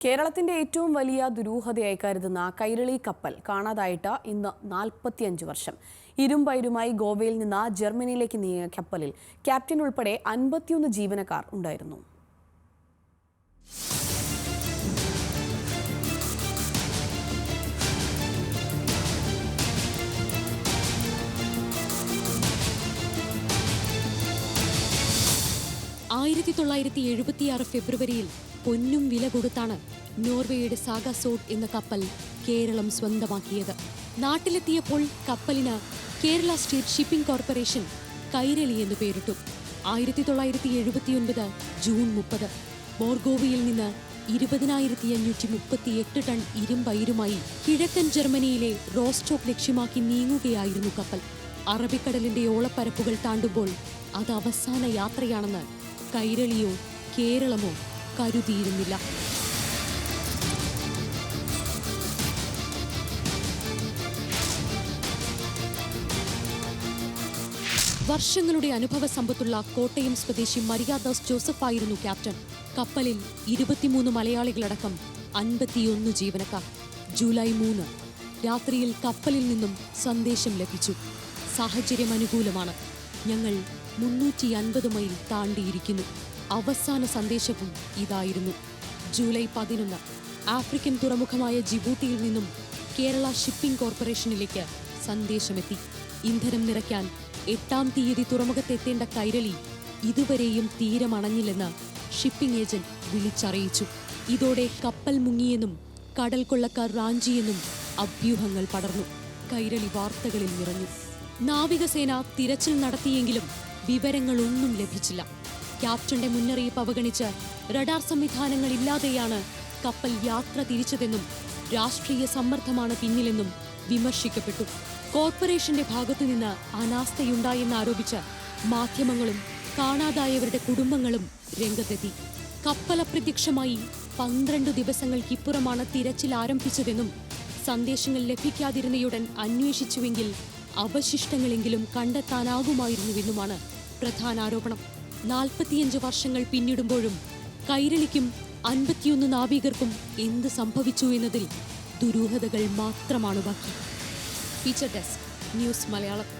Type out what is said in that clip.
കേരളത്തിന്റെ ഏറ്റവും വലിയ ദുരൂഹതയായി കരുതുന്ന കൈരളി കപ്പൽ കാണാതായിട്ട് ഇന്ന് നാൽപ്പത്തിയഞ്ച് വർഷം. ഇരുമ്പൈരുമായി ഗോവയിൽ നിന്ന് ജർമ്മനിയിലേക്ക് നീങ്ങിയ കപ്പലിൽ ക്യാപ്റ്റൻ ഉൾപ്പെടെ അൻപത്തിയൊന്ന് ജീവനക്കാർ ഉണ്ടായിരുന്നു. ആയിരത്തി തൊള്ളായിരത്തി എഴുപത്തിയാറ് ഫെബ്രുവരിയിൽ പൊന്നും വില കൊടുത്താണ് നോർവേയുടെ സാഗസോട്ട് എന്ന കപ്പൽ കേരളം സ്വന്തമാക്കിയത്. നാട്ടിലെത്തിയപ്പോൾ കപ്പലിന് Kerala state shipping corporation Kairali എന്ന് പേരിട്ടു. ആയിരത്തി തൊള്ളായിരത്തി എഴുപത്തിയൊൻപത് ജൂൺ മുപ്പത്. ബോർഗോവിയിൽ നിന്ന് ഇരുപതിനായിരത്തി അഞ്ഞൂറ്റി മുപ്പത്തി എട്ട് ടൺ ഇരുമ്പയിരുമായി കിഴക്കൻ ജർമ്മനിയിലെ റോസ്റ്റോക്ക് ലക്ഷ്യമാക്കി നീങ്ങുകയായിരുന്നു കപ്പൽ. അറബിക്കടലിന്റെ ഓളപ്പരപ്പുകൾ താണ്ടുമ്പോൾ അത് അവസാന യാത്രയാണെന്ന് കൈരളിയോ കേരളമോ കരുതിയിരുന്നില്ല വർഷങ്ങളുടെ അനുഭവ സമ്പത്തുള്ള കോട്ടയം സ്വദേശി മരിയാദാസ് ജോസഫ് ആയിരുന്നു ക്യാപ്റ്റൻ. കപ്പലിൽ ഇരുപത്തിമൂന്ന് മലയാളികളടക്കം അൻപത്തിയൊന്ന് ജീവനക്കാർ. ജൂലൈ മൂന്ന് രാത്രിയിൽ കപ്പലിൽ നിന്നും സന്ദേശം ലഭിച്ചു. സാഹചര്യം അനുകൂലമാണ് ഞങ്ങൾ മുന്നൂറ്റി അൻപത് മൈൽ താണ്ടിയിരിക്കുന്നു. അവസാന സന്ദേശവും ഇതായിരുന്നു. ജൂലൈ പതിനൊന്ന് ആഫ്രിക്കൻ തുറമുഖമായ ജിബൂട്ടിയിൽ നിന്നും കേരള ഷിപ്പിംഗ് കോർപ്പറേഷനിലേക്ക് സന്ദേശമെത്തി. ഇന്ധനം നിറയ്ക്കാൻ എട്ടാം തീയതി തുറമുഖത്തെത്തേണ്ട കൈരളി ഇതുവരെയും തീരമണഞ്ഞില്ലെന്ന് ഷിപ്പിംഗ് ഏജന്റ് വിളിച്ചറിയിച്ചു. ഇതോടെ കപ്പൽ മുങ്ങിയെന്നും കടൽ കൊള്ളക്കാർ റാഞ്ചിയെന്നും അഭ്യൂഹങ്ങൾ പടർന്നു. കൈരളി വാർത്തകളിൽ നിറഞ്ഞു. നാവികസേന തിരച്ചിൽ നടത്തിയെങ്കിലും വിവരങ്ങളൊന്നും ലഭിച്ചില്ല. ക്യാപ്റ്റന്റെ മുന്നറിയിപ്പ് അവഗണിച്ച് റഡാർ സംവിധാനങ്ങൾ ഇല്ലാതെയാണ് കപ്പൽ യാത്ര തിരിച്ചതെന്നും രാഷ്ട്രീയ സമ്മർദ്ദമാണ് പിന്നിലെന്നും വിമർശിക്കപ്പെട്ടു. കോർപ്പറേഷന്റെ ഭാഗത്തുനിന്ന് അനാസ്ഥയുണ്ടായെന്നാരോപിച്ച് മാധ്യമങ്ങളും കാണാതായവരുടെ കുടുംബങ്ങളും രംഗത്തെത്തി. കപ്പൽ അപ്രത്യക്ഷമായി പന്ത്രണ്ട് ദിവസങ്ങൾക്കിപ്പുറമാണ് തിരച്ചിൽ ആരംഭിച്ചതെന്നും സന്ദേശങ്ങൾ ലഭിക്കാതിരുന്നയുടൻ അന്വേഷിച്ചുവെങ്കിൽ അവശിഷ്ടങ്ങളെങ്കിലും കണ്ടെത്താനാകുമായിരുന്നുവെന്നുമാണ് പ്രധാന ആരോപണം നാൽപ്പത്തിയഞ്ച് വർഷങ്ങൾ പിന്നിടുമ്പോഴും കൈരളിക്കും അൻപത്തിയൊന്ന് നാവികർക്കും എന്ത് സംഭവിച്ചു എന്നതിൽ ദുരൂഹതകൾ മാത്രമാണ് ബാക്കി. Feature desk news Malayalam